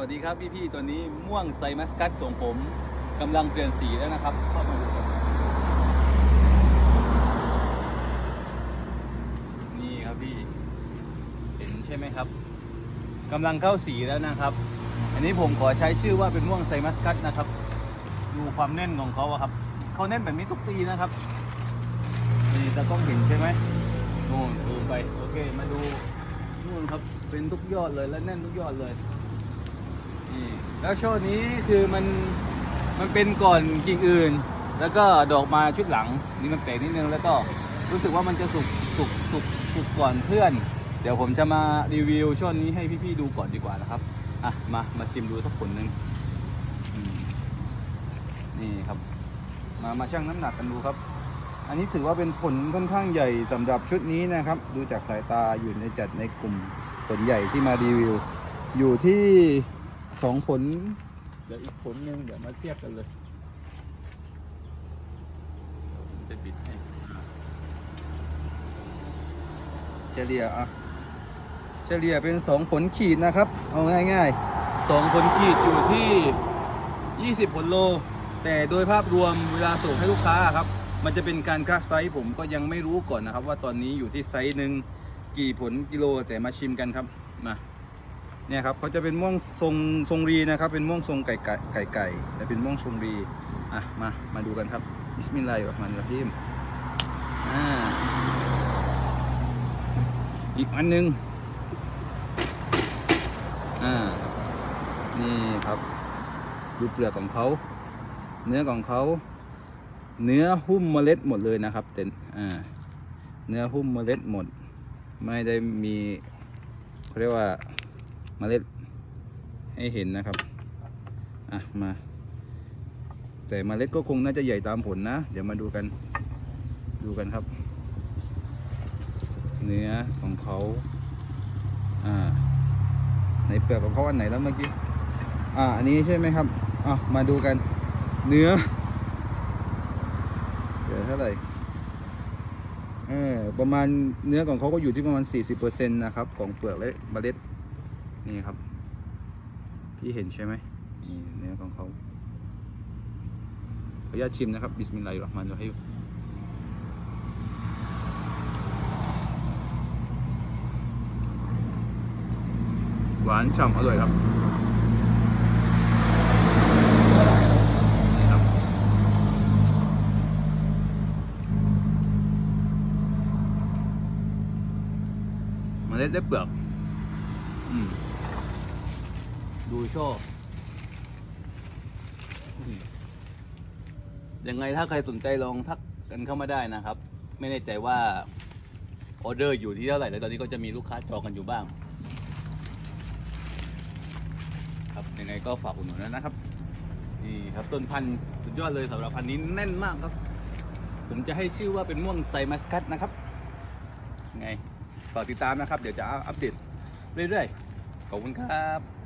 วัสดีครับพี่ๆตัวนี้ม่วงไซมัสกัสของผมกำลังเปลี่ยนสีแล้วนะครับเข้ามาดูนี่ครับพี่ เห็นใช่ไหมครับกำลังเข้าสีแล้วนะครับ อันนี้ผมขอใช้ชื่อว่าเป็นม่วงไซมัสกัสนะครับ ดูความแน่นของเขาครับเขาแน่นแบบนี้ทุกปีนะครับนี่ตากล้องเห็นใช่ไหมนู่นดูไปโอเคมาดูนู่นครับเป็นทุกยอดเลยและแน่นทุกยอดเลย แล้วช่อนี้คือมันมันเป็นก่อนกิ่งอื่น แล้วก็ดอกมาชุดหลังนี่มันแปลกนิดนึงแล้วก็รู้สึกว่ามันจะสุกสุกสุกสุกก่อนเพื่อน เดี๋ยวผมจะมารีวิวช่วงนี้ให้พี่ๆดูก่อนดีกว่านะครับอะมามาชิมดูสักผลหนึ่งนี่ครับ มามาชั่งน้ำหนักกันดูครับ อันนี้ถือว่าเป็นผลค่อนข้างใหญ่สำหรับชุดนี้นะครับ ดูจากสายตาอยู่ในจัดในกลุ่มผลใหญ่ที่มารีวิว อยู่ที่ สองผล เดี๋ยวอีกผลหนึ่งเดี๋ยวมาเทียบกันเลยเดี๋ยวผมจะบิดให้เฉลี่ยอะ เฉลี่ยเป็นสองผลขีดนะครับ เอาง่ายๆสองผลขีดอยู่ที่ 20 ผลโล แต่โดยภาพรวมเวลาส่งให้ลูกค้าครับ มันจะเป็นการคลาสไซส์ผมก็ยังไม่รู้ก่อนนะครับ ว่าตอนนี้อยู่ที่ไซส์หนึ่งกี่ผลกิโลแต่มาชิมกันครับมา เนี่ยครับเขาจะเป็นม่วงทรงทรงรีนะครับเป็นม่วงทรงไก่ไก่ไก่ไก่แต่เป็นม่วงทรงรีอะมามาดูกันครับบิสมิลลาฮิรเราะห์มานิรเราะฮีมอ่าอีกอันหนึงอ่านี่ครับ ดูเปลือกของเขาเนื้อของเขาเนื้อหุ้มเมล็ดหมดเลยนะครับเต็นอ่าเนื้อหุ้มเมล็ดหมด ไม่ได้มีเขาเรียกว่า เมล็ดให้เห็นนะครับ อะ มา แต่เมล็ดก็คงน่าจะใหญ่ตามผลนะ เดี๋ยวมาดูกัน ดูกันครับ เนื้อของเขา อ่า ในเปลือกของเขาอันไหนแล้วเมื่อกี้ อ่า อันนี้ใช่ไหมครับ อะ มาดูกัน เนื้อเดี๋ยวเท่าไหร่เออประมาณเนื้อของเขาก็อยู่ที่ประมาณ 40%นะครับ ของเปลือกและเมล็ด นี่ครับ พี่เห็นใช่ไหมนี่เนื้อของเขาขออนุญาตชิมนะครับ บิสมิลลาฮิรเราะห์มานิรเราะฮีมหวานฉ่ำอร่อยครับเมล็ดและเปลือก อืม ดูโชอืมยังไงถ้าใครสนใจลองทักกันเข้ามาได้นะครับ ไม่แน่ใจว่าออเดอร์อยู่ที่เท่าไหร่แต่ตอนนี้ก็จะมีลูกค้าจองกันอยู่บ้าง ครับยังไงก็ฝากอุดหนุนด้วยนะครับนี่ครับต้นพันธุ์สุดยอดเลยสำหรับพันธุ์นี้แน่นมากครับ ผมจะให้ชื่อว่าเป็นม่วงไซมัสกัสนะครับยังไงฝากติดตามนะครับ เดี๋ยวจะอัปเดตเรื่อยๆขอบคุณครับ